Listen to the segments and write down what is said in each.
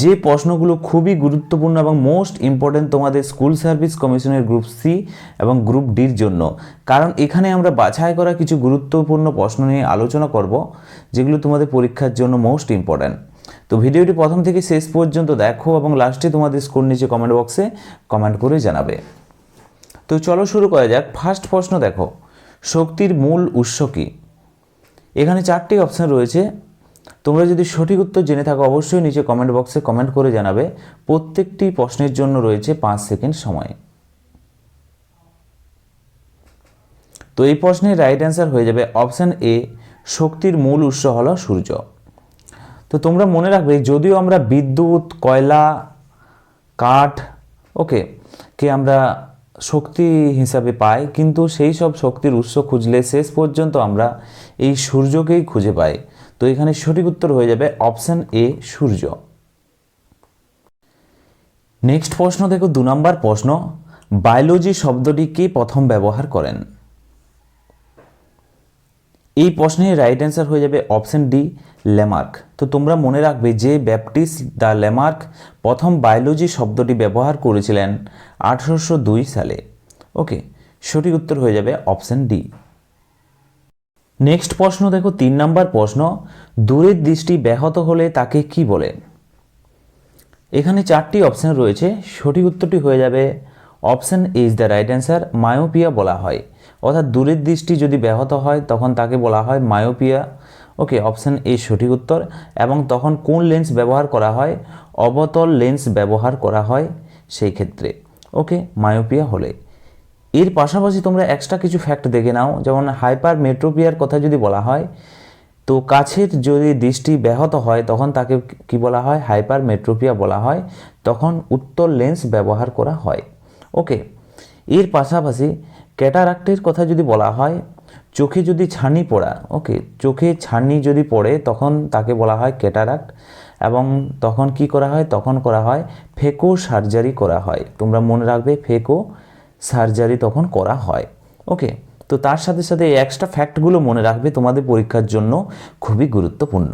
যে প্রশ্নগুলো খুবই গুরুত্বপূর্ণ এবং মোস্ট ইম্পর্টেন্ট তোমাদের স্কুল সার্ভিস কমিশনের গ্রুপ সি এবং গ্রুপ ডির জন্য। কারণ এখানে আমরা বাছাই করা কিছু গুরুত্বপূর্ণ প্রশ্ন নিয়ে আলোচনা করব, যেগুলো তোমাদের পরীক্ষার জন্য মোস্ট ইম্পর্ট্যান্ট তো ভিডিওটি প্রথম থেকে শেষ পর্যন্ত দেখো এবং লাস্টে তোমাদের স্কোর নিচে কমেন্ট বক্সে কমেন্ট করে জানাবে। তো চলো শুরু করা যাক। ফার্স্ট প্রশ্ন দেখো, শক্তির মূল উৎস কী? এখানে চারটি অপশান রয়েছে। তোমরা যদি সঠিক উত্তর জেনে থাকো, অবশ্যই নিচে কমেন্ট বক্সে কমেন্ট করে জানাবে। প্রত্যেকটি প্রশ্নের জন্য রয়েছে পাঁচ সেকেন্ড সময়। তো এই প্রশ্নের রাইট অ্যান্সার হয়ে যাবে অপশান এ শক্তির মূল উৎস হল সূর্য। তো তোমরা মনে রাখবে, যদিও আমরা বিদ্যুৎ, কয়লা, কাঠ ওকে কে আমরা শক্তি হিসাবে পাই, কিন্তু সেই সব শক্তির উৎস খুঁজলে শেষ পর্যন্ত আমরা এই সূর্যকেই খুঁজে পাই। তো এখানে সঠিক উত্তর হয়ে যাবে অপশান এ, সূর্য। নেক্সট প্রশ্ন দেখো, দু নম্বর প্রশ্ন, বায়োলজি শব্দটি কে প্রথম ব্যবহার করেন? এই প্রশ্নের রাইট অ্যান্সার হয়ে যাবে অপশন ডি, ল্যামার্ক। তো তোমরা মনে রাখবে যে ব্যাপটিস্ট দ্য ল্যামার্ক প্রথম বায়োলজি শব্দটি ব্যবহার করেছিলেন আঠারোশো দুই সালে। ওকে, সঠিক উত্তর হয়ে যাবে অপশন ডি। নেক্সট প্রশ্ন, দেখো, তিন নম্বর প্রশ্ন, দূরের দৃষ্টি ব্যাহত হলে তাকে কি বলে? এখানে চারটি অপশান রয়েছে, সঠিক উত্তরটি হয়ে যাবে option is the right answer myopia বলা হয়। অর্থাৎ দূরের দৃষ্টি যদি ব্যাহত হয়, তখন তাকে বলা হয় মায়োপিয়া ওকে অপশান এ সঠিক উত্তর, এবং তখন কোন লেন্স ব্যবহার করা হয়? অবতল লেন্স ব্যবহার করা হয় সেই ক্ষেত্রে। ওকে মায়োপিয়া হলে। এর পাশাপাশি তোমরা এক্সট্রা কিছু ফ্যাক্ট দেখে নাও, যেমন হাইপার মেট্রোপিয়ার কথা যদি বলা হয়, তো কাছের যদি দৃষ্টি ব্যাহত হয়, তখন তাকে কি বলা হয়? হাইপার মেট্রোপিয়া বলা হয়। তখন উত্তর লেন্স ব্যবহার করা হয়। ওকে এর পাশাপাশি ক্যাটারাক্টের কথা যদি বলা হয়, চোখে যদি ছানি পড়া ওকে চোখে ছানি যদি পড়ে, তখন তাকে বলা হয় ক্যাটারাক্ট এবং তখন কি করা হয়? তখন করা হয় ফেকো সার্জারি করা হয়। তোমরা মনে রাখবে ফেকো সার্জারি তখন করা হয়। ওকে তো তার সাথে সাথে এই এক্সট্রা ফ্যাক্টগুলো মনে রাখবে তোমাদের পরীক্ষার জন্য খুবই গুরুত্বপূর্ণ।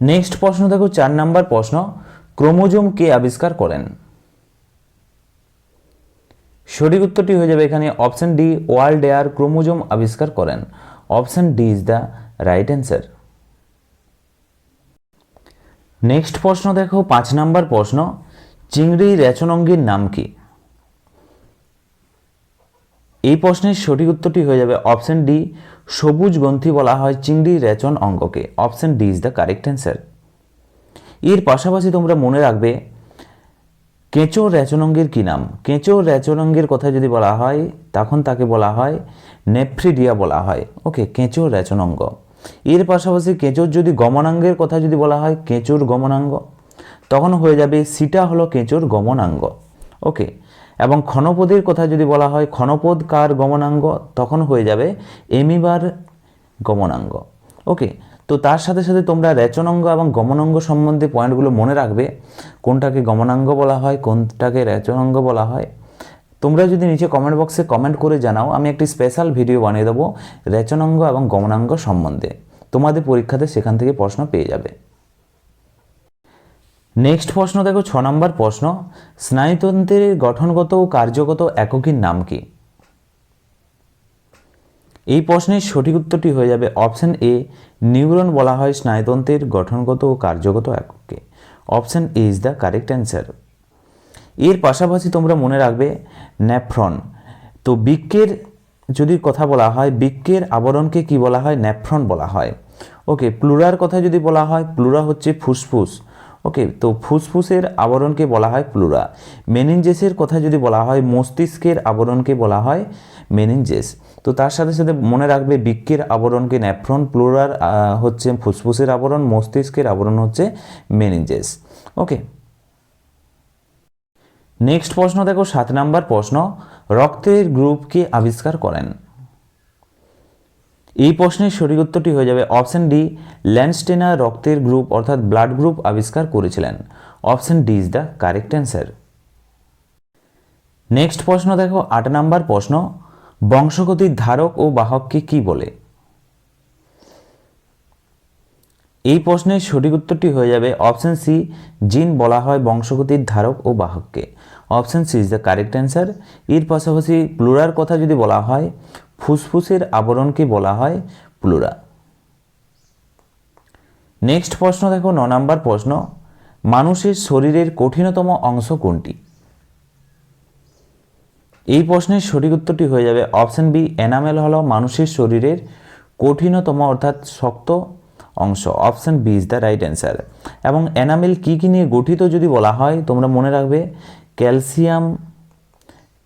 নেক্সট প্রশ্ন দেখো, চার নাম্বার প্রশ্ন, ক্রোমোজোম কে আবিষ্কার করেন? সঠিক উত্তরটি হয়ে যাবে এখানে option D Waldeyer chromosome আবিষ্কার করেন। Option D is the right answer next প্রশ্ন দেখো, পাঁচ নাম্বার প্রশ্ন, চিংড়ি রেচনঙ্গির নাম কি? এই প্রশ্নের সঠিক উত্তরটি হয়ে যাবে অপশন ডি, সবুজ গ্রন্থি বলা হয় চিংড়ি রেচন অঙ্গকে। Option D is the correct answer. এর পাশাপাশি তোমরা মনে রাখবে কেঁচো রেচনঙ্গের কী নাম? কেঁচো রেচনঙ্গের কথা যদি বলা হয়, তখন তাকে বলা হয় নেফ্রিডিয়া বলা হয়। ওকে কেঁচো রেচনঙ্গ এর পাশাপাশি কেঁচোর যদি গমনাঙ্গের কথা যদি বলা হয়, কেঁচোর গমনাঙ্গ তখন হয়ে যাবে, সিটা হলো কেঁচোর গমনাঙ্গ। ওকে এবং ক্ষণপদের কথা যদি বলা হয়, ক্ষণপদ কার গমনাঙ্গ? তখন হয়ে যাবে এমিবার গমনাঙ্গ। ওকে, তো তার সাথে সাথে তোমরা রেচনাঙ্গ এবং গমনাঙ্গ সম্বন্ধে পয়েন্টগুলো মনে রাখবে। কোনটাকে গমনাঙ্গ বলা হয়, কোনটাকে রেচনাঙ্গ বলা হয়। তোমরা যদি নিচে কমেন্ট বক্সে কমেন্ট করে জানাও, আমি একটি স্পেশাল ভিডিও বানিয়ে দেবো রেচনাঙ্গ এবং গমনাঙ্গ সম্বন্ধে। তোমাদের পরীক্ষাতে সেখান থেকে প্রশ্ন পেয়ে যাবে। নেক্সট প্রশ্ন, দেখো ছ নম্বর প্রশ্ন। স্নায়ুতন্ত্রের গঠনগত ও কার্যগত এককের নাম কি? এই প্রশ্নের সঠিক উত্তরটি হয়ে যাবে অপশন এ, নিউরন বলা হয় স্নায়ুতন্ত্রের গঠনগত ও কার্যগত এককে। Option A is the correct answer এর পাশাপাশি তোমরা মনে রাখবে ন্যাফ্রন তো বৃক্কের যদি কথা বলা হয়, বৃক্কের আবরণকে কি বলা হয়? ন্যাফ্রন বলা হয়। ওকে, প্লুরার কথা যদি বলা হয়, প্লুরা হচ্ছে ফুসফুস। ওকে তো ফুসফুসের আবরণকে বলা হয় প্লুরা মেনিনজেসের কথা যদি বলা হয়, মস্তিষ্কের আবরণকে বলা হয় মেনিনজেস। তো তার সাথে সাথে মনে রাখবে, বৃক্কের আবরণকে ন্যাফ্রন প্লুরার হচ্ছে ফুসফুসের আবরণ, মস্তিষ্কের আবরণ হচ্ছে মেনিনজেস। ওকে নেক্সট প্রশ্ন দেখো, সাত নাম্বার প্রশ্ন, রক্তের গ্রুপকে আবিষ্কার করেন। এই প্রশ্নের সঠিক উত্তরটি হয়ে যাবে অপশন ডি ল্যান্ডস্টেনার রক্তের গ্রুপ অর্থাৎ ব্লাড গ্রুপ আবিষ্কার করেছিলেন। Option D is the correct answer. Next প্রশ্ন দেখো, আট নাম্বার প্রশ্ন বংশগতির ধারক ও বাহককে কি বলে? এই প্রশ্নের সঠিক উত্তরটি হয়ে যাবে অপশন সি, জিন বলা হয় বংশগতির ধারক ও বাহককে। Option C is the correct answer এর পাশাপাশি প্লুরার কথা যদি বলা হয়, ফুসফুসের আবরণকে বলা হয় প্লুরা নেক্সট প্রশ্ন দেখো, ন নাম্বার প্রশ্ন, মানুষের শরীরের কঠিনতম অংশ কোনটি? এই প্রশ্নের সঠিক উত্তরটি হয়ে যাবে অপশান বি এনামেল হলো মানুষের শরীরের কঠিনতম অর্থাৎ শক্ত অংশ। Option B is the right answer এবং এনামেল কী কী নিয়ে গঠিত যদি বলা হয়, তোমরা মনে রাখবে ক্যালসিয়াম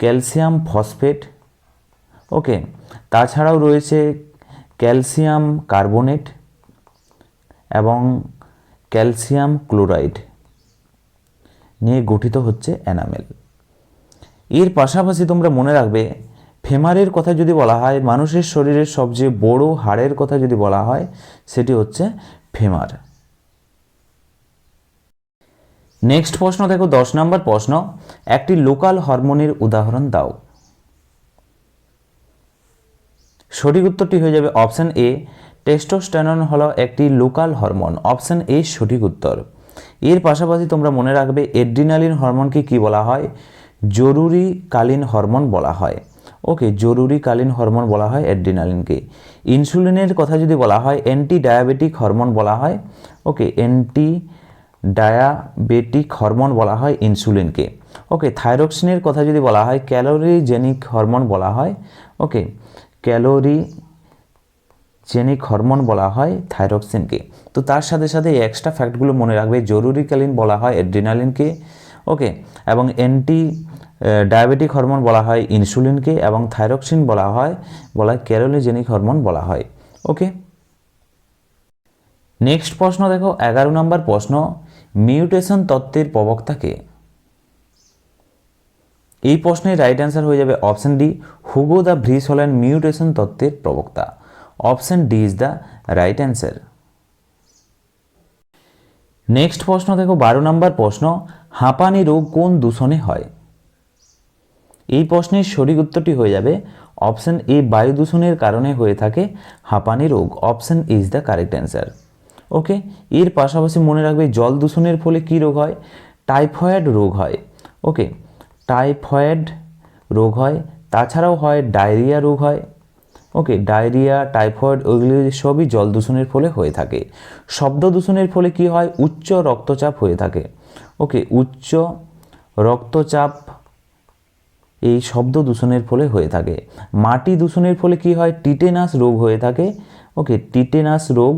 ক্যালসিয়াম ফসফেট, ওকে, তাছাড়াও রয়েছে ক্যালসিয়াম কার্বোনেট এবং ক্যালসিয়াম ক্লোরাইড নিয়ে গঠিত হচ্ছে এনামেল। এর পাশাপাশি তোমরা মনে রাখবে, ফেমারের কথা যদি বলা হয়, মানুষের শরীরের সবচেয়ে বড় হাড়ের কথা যদি বলা হয়, সেটি হচ্ছে ফেমার। নেক্সট প্রশ্ন, দেখো, দশ নম্বর প্রশ্ন। একটি লোকাল হরমোনের উদাহরণ দাও। সঠিক উত্তরটি হয়ে যাবে অপশন এ টেস্টোস্টেরন হলো একটি লোকাল হরমোন। অপশন এ সঠিক উত্তর। এর পাশাপাশি তোমরা মনে রাখবে এড্রিনালিন হরমোনকে কি বলা হয়? জরুরিকালীন হরমোন বলা হয়। ওকে জরুরিকালীন হরমোন বলা হয় অ্যাড্রিনালিনকে ইনসুলিনের কথা যদি বলা হয় অ্যান্টি ডায়াবেটিক হরমোন বলা হয় ওকে অ্যান্টি ডায়াবেটিক হরমোন বলা হয় ইনসুলিনকে। ওকে, থাইরক্সিনের কথা যদি বলা হয়, ক্যালোরিজেনিক হরমোন বলা হয়, ওকে ক্যালোরি জেনিক হরমোন বলা হয় থাইরক্সিনকে। তো তার সাথে সাথে এই এক্সট্রা ফ্যাক্টগুলো মনে রাখবে, জরুরিকালীন বলা হয় অ্যাড্রিনালিনকে ওকে, এবং অ্যান্টি ডায়াবেটিক হরমোন বলা হয় ইনসুলিনকে এবং থাইরক্সিন বলা হয় বলা হয় ক্যারোলিজেনিক হরমোন বলা হয়, ওকে। নেক্সট প্রশ্ন দেখো, এগারো নম্বর প্রশ্ন মিউটেশন তত্ত্বের প্রবক্তাকে? এই প্রশ্নের রাইট অ্যান্সার হয়ে যাবে option D Hugo de Vries হলেন মিউটেশন তত্ত্বের প্রবক্তা। Option D is the right answer next প্রশ্ন দেখো, বারো নম্বর প্রশ্ন, হাঁপানি রোগ কোন দূষণে হয়? এই প্রশ্নের সঠিক উত্তরটি হয়ে যাবে অপশন এ বায়ু দূষণের কারণে হয়ে থাকে হাঁপানি রোগ। Option is the correct answer okay? এর পাশাপাশি মনে রাখবে, জল দূষণের ফলে কী রোগ হয়? টাইফয়েড রোগ হয়। ওকে? টাইফয়েড রোগ হয়। তাছাড়াও হয় ডায়রিয়া রোগ হয়। ওকে? ডায়রিয়া, টাইফয়েড ওইগুলি সবই জল দূষণের ফলে হয়ে থাকে। শব্দ দূষণের ফলে কি হয়? উচ্চ রক্তচাপ হয়ে থাকে। ওকে? উচ্চ রক্তচাপ এই শব্দ দূষণের ফলে হয়ে থাকে। মাটি দূষণের ফলে কি হয়? টিটেনাস রোগ হয়ে থাকে। ওকে? টিটেনাস রোগ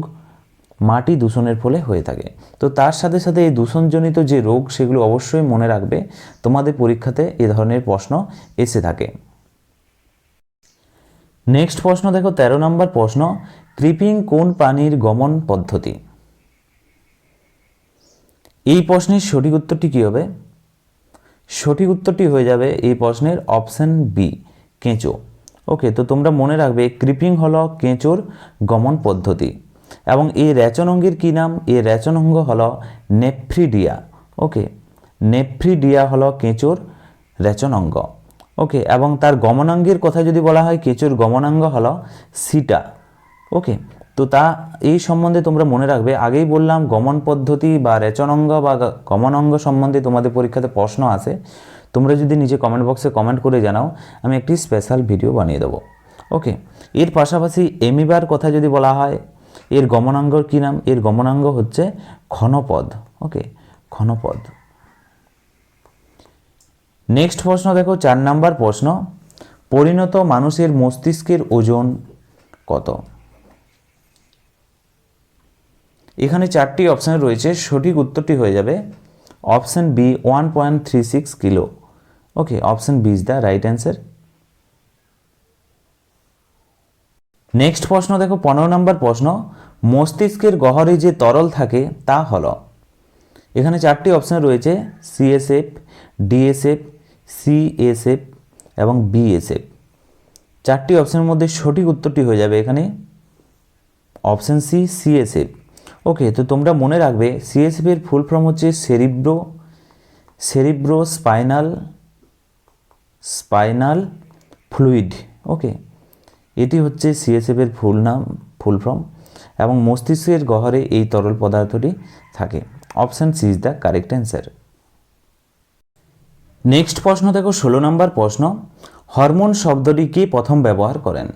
মাটি দূষণের ফলে হয়ে থাকে। তো তার সাথে সাথে এই দূষণজনিত যে রোগ, সেগুলো অবশ্যই মনে রাখবে। তোমাদের পরীক্ষাতে এ ধরনের প্রশ্ন এসে থাকে। নেক্সট প্রশ্ন দেখো, তেরো নম্বর প্রশ্ন, ক্রিপিং কোন প্রাণীর গমন পদ্ধতি? এই প্রশ্নের সঠিক উত্তরটি কী হবে? সঠিক উত্তরটি হয়ে যাবে এই প্রশ্নের অপশন বি, কেঁচো। ওকে, তো তোমরা মনে রাখবে, ক্রিপিং হলো কেঁচোর গমন পদ্ধতি। এবং এই রেচন অঙ্গের কী নাম? এই রেচন অঙ্গ হলো নেফ্রিডিয়া। ওকে, নেফ্রিডিয়া হল কেঁচোর রেচন অঙ্গ ওকে, এবং তার গমনাঙ্গের কথা যদি বলা হয়, কেঁচোর গমনাঙ্গ হল সিটা। ওকে, তো তা, এই সম্বন্ধে তোমরা মনে রাখবে, আগেই বললাম গমন পদ্ধতি বা রেচনাঙ্গ বা গমনাঙ্গ সম্বন্ধে তোমাদের পরীক্ষাতে প্রশ্ন আসে তোমরা যদি নিজে কমেন্ট বক্সে কমেন্ট করে জানাও, আমি একটি স্পেশাল ভিডিও বানিয়ে দেবো। ওকে, এর পাশাপাশি এমিবার কথা যদি বলা হয় এর গমনাঙ্গর কী নাম? এর গমনাঙ্গ হচ্ছে ক্ষণপদ ওকে ক্ষণপদ নেক্সট প্রশ্ন দেখো, চার নাম্বার প্রশ্ন। পরিণত মানুষের মস্তিষ্কের ওজন কত? এখানে চারটি অপশান রয়েছে, সঠিক উত্তরটি হয়ে যাবে option B one point three six kilo okay option B is the right answer next প্রশ্ন, দেখো পনেরো নম্বর প্রশ্ন, মস্তিষ্কের গহরে যে তরল থাকে তা হল। এখানে চারটি অপশান রয়েছে সিএসএফ ডিএসএফ সিএসএফ এবং বিএসএফ চারটি অপশানের মধ্যে সঠিক উত্তরটি হয়ে যাবে এখানে। অপশান সি সিএসএফ ওকে, তো তোমরা মনে রাখবে সিএসএফ এর ফুল ফর্ম হচ্ছে cerebro cerebro spinal spinal fluid. Okay এটি হচ্ছে সিএসএফ এর ফুল নাম, ফুল ফর্ম, এবং মস্তিষ্কের গহরে এই তরল পদার্থটি থাকে। Option C is the correct answer next প্রশ্ন দেখো, ষোলো নম্বর প্রশ্ন, হরমোন শব্দটি কে প্রথম ব্যবহার করেন?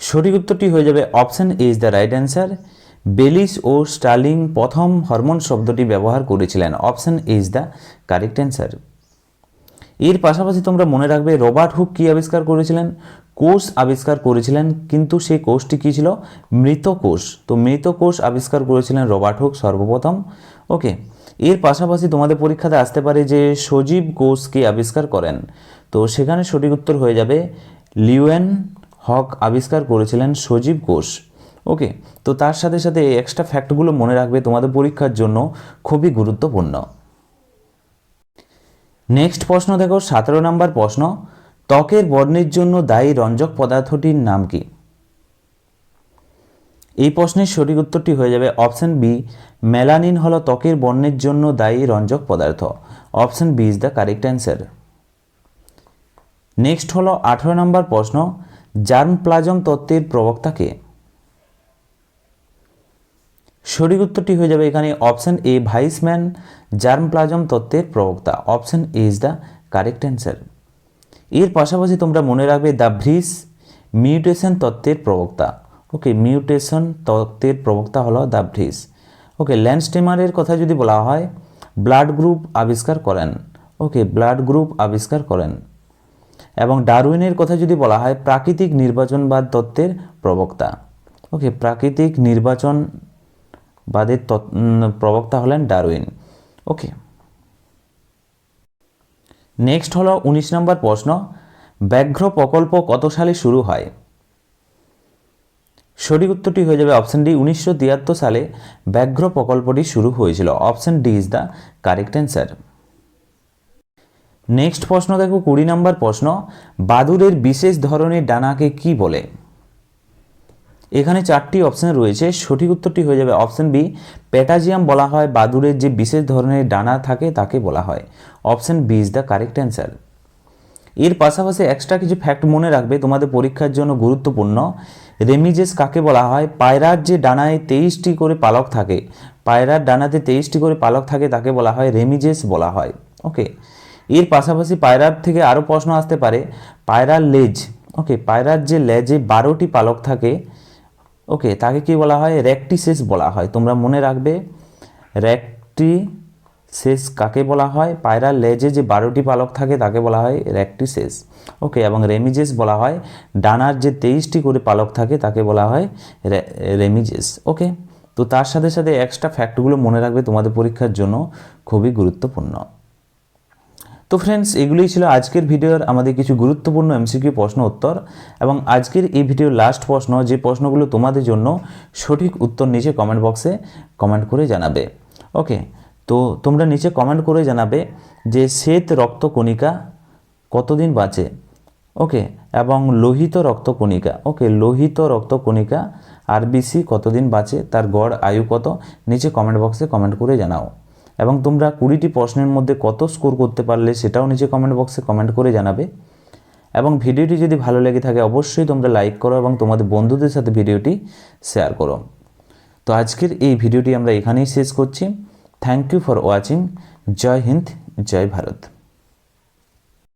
সঠিক উত্তরটি হয়ে যাবে option is the right answer Bayliss O Starling প্রথম হরমোন শব্দটি ব্যবহার করেছিলেন। Option is the correct answer এর পাশাপাশি তোমরা মনে রাখবে, রবার্ট হুক কী আবিষ্কার করেছিলেন? কোষ আবিষ্কার করেছিলেন, কিন্তু সেই কোষটি কী ছিল? মৃত কোষ। তো মৃত কোষ আবিষ্কার করেছিলেন রবার্ট হুক সর্বপ্রথম। ওকে, এর পাশাপাশি তোমাদের পরীক্ষাতে আসতে পারে যে সজীব কোষ কে আবিষ্কার করেন। তো সেখানে সঠিক উত্তর হয়ে যাবে, লিওয়েন হক আবিষ্কার করেছিলেন সজীব কোষ। ওকে, তো তার সাথে সাথে এক্সট্রা ফ্যাক্টগুলো মনে রাখবে তোমাদের পরীক্ষার জন্য, খুবই গুরুত্বপূর্ণ। নেক্সট প্রশ্ন দেখো, সতেরো নম্বর প্রশ্ন, ত্বকের বর্ণের জন্য দায়ী রঞ্জক পদার্থটির নাম কি? এই প্রশ্নের সঠিক উত্তরটি হয়ে যাবে অপশন বি, মেলানিন হলো ত্বকের বর্ণের জন্য দায়ী রঞ্জক পদার্থ। Option B is the correct answer. Next হলো আঠেরো নম্বর প্রশ্ন, জার্ম প্লাজম তত্ত্বের প্রবক্তাকে সঠিক উত্তরটি হয়ে যাবে এখানে option A Weismann germ plasm তত্ত্বের প্রবক্তা। Option A is the correct answer এর পাশাপাশি তোমরা মনে রাখবে দ্য ভ্রিস মিউটেশন তত্ত্বের প্রবক্তা। ওকে মিউটেশন তত্ত্বের প্রবক্তা হলো দ্য ভ্রিস ওকে ল্যান্ডস্টেমারের কথা যদি বলা হয় ব্লাড গ্রুপ আবিষ্কার করেন। ওকে ব্লাড গ্রুপ আবিষ্কার করেন। এবং ডারউইনের কথা যদি বলা হয়, প্রাকৃতিক নির্বাচনবাদ তত্ত্বের প্রবক্তা। ওকে প্রাকৃতিক নির্বাচনবাদের উম, প্রবক্তা হলেন ডারউইন। ওকে নেক্সট হলো উনিশ নম্বর প্রশ্ন ব্যাঘ্র প্রকল্প কত সালে শুরু হয়? সঠিক উত্তরটি হয়ে যাবে অপশন ডি উনিশশো তিয়াত্তর সালে ব্যাঘ্র প্রকল্পটি শুরু হয়েছিল। Option D is the correct answer next প্রশ্ন দেখো কুড়ি নম্বর প্রশ্ন বাদুড়ের বিশেষ ধরনের ডানাকে কি বলে? এখানে চারটি অপশন রয়েছে। সঠিক উত্তরটি হয়ে যাবে অপশন বি প্যাটাজিয়াম বলা হয়, বাদুড়ের যে বিশেষ ধরনের ডানা থাকে তাকে বলা হয়। Option B is the correct answer এর পাশাপাশি এক্সট্রা কিছু ফ্যাক্ট মনে রাখবে, তোমাদের পরীক্ষার জন্য গুরুত্বপূর্ণ। রেমিজেস কাকে বলা হয়? পায়রার যে ডানায় তেইশটি করে পালক থাকে, পায়রার ডানাতে তেইশটি করে পালক থাকে তাকে বলা হয় রেমিজেস বলা হয়। ওকে এর পাশাপাশি পায়রার থেকে আরও প্রশ্ন আসতে পারে, পায়রার লেজ ওকে পায়রার যে লেজে বারোটি পালক থাকে ওকে, তাকে কি বলা হয়? র্যাকটিসেস বলা হয়। তোমরা মনে রাখবে র্যাকটি শেষ কাকে বলা হয়? পায়রার লেজে যে বারোটি পালক থাকে, তাকে বলা হয় র্যাকটিসেস ওকে, এবং রেমিজেস বলা হয়, ডানার যে তেইশটি করে পালক থাকে, তাকে বলা হয় রেমিজেস। ওকে, তো তার সাথে সাথে এক্সট্রা ফ্যাক্টগুলো মনে রাখবে তোমাদের পরীক্ষার জন্য, খুবই গুরুত্বপূর্ণ। তো ফ্রেন্ডস এগুলোই ছিল আজকের ভিডিওর আমাদের কিছু গুরুত্বপূর্ণ এমসিকিউ প্রশ্ন উত্তর এবং আজকের এই ভিডিওর লাস্ট প্রশ্ন, যে প্রশ্নগুলো তোমাদের জন্য সঠিক উত্তর নিচে কমেন্ট বক্সে কমেন্ট করে জানাবে। ওকে তো তোমরা নিচে কমেন্ট করে জানাবে যে শ্বেত রক্ত রক্তকণিকা কতদিন বাঁচে? ওকে এবং লোহিত রক্তকণিকা ওকে লোহিত রক্ত রক্তকণিকা আরবিসি কতদিন বাঁচে? তার গড়, আয়ু কত? নিচে কমেন্ট বক্সে কমেন্ট করে জানাও। এবং তোমরা কুড়িটি প্রশ্নের মধ্যে কত স্কোর করতে পারলে সেটাও নিচে কমেন্ট বক্সে কমেন্ট করে জানাবে। এবং ভিডিওটি যদি ভালো লেগে থাকে, অবশ্যই তোমরা লাইক করো এবং তোমাদের বন্ধুদের সাথে ভিডিওটি শেয়ার করো। তো আজকের এই ভিডিওটি আমরা এখানেই শেষ করছি। থ্যাংক ইউ ফর ওয়াচিং জয় হিন্দ, জয় ভারত।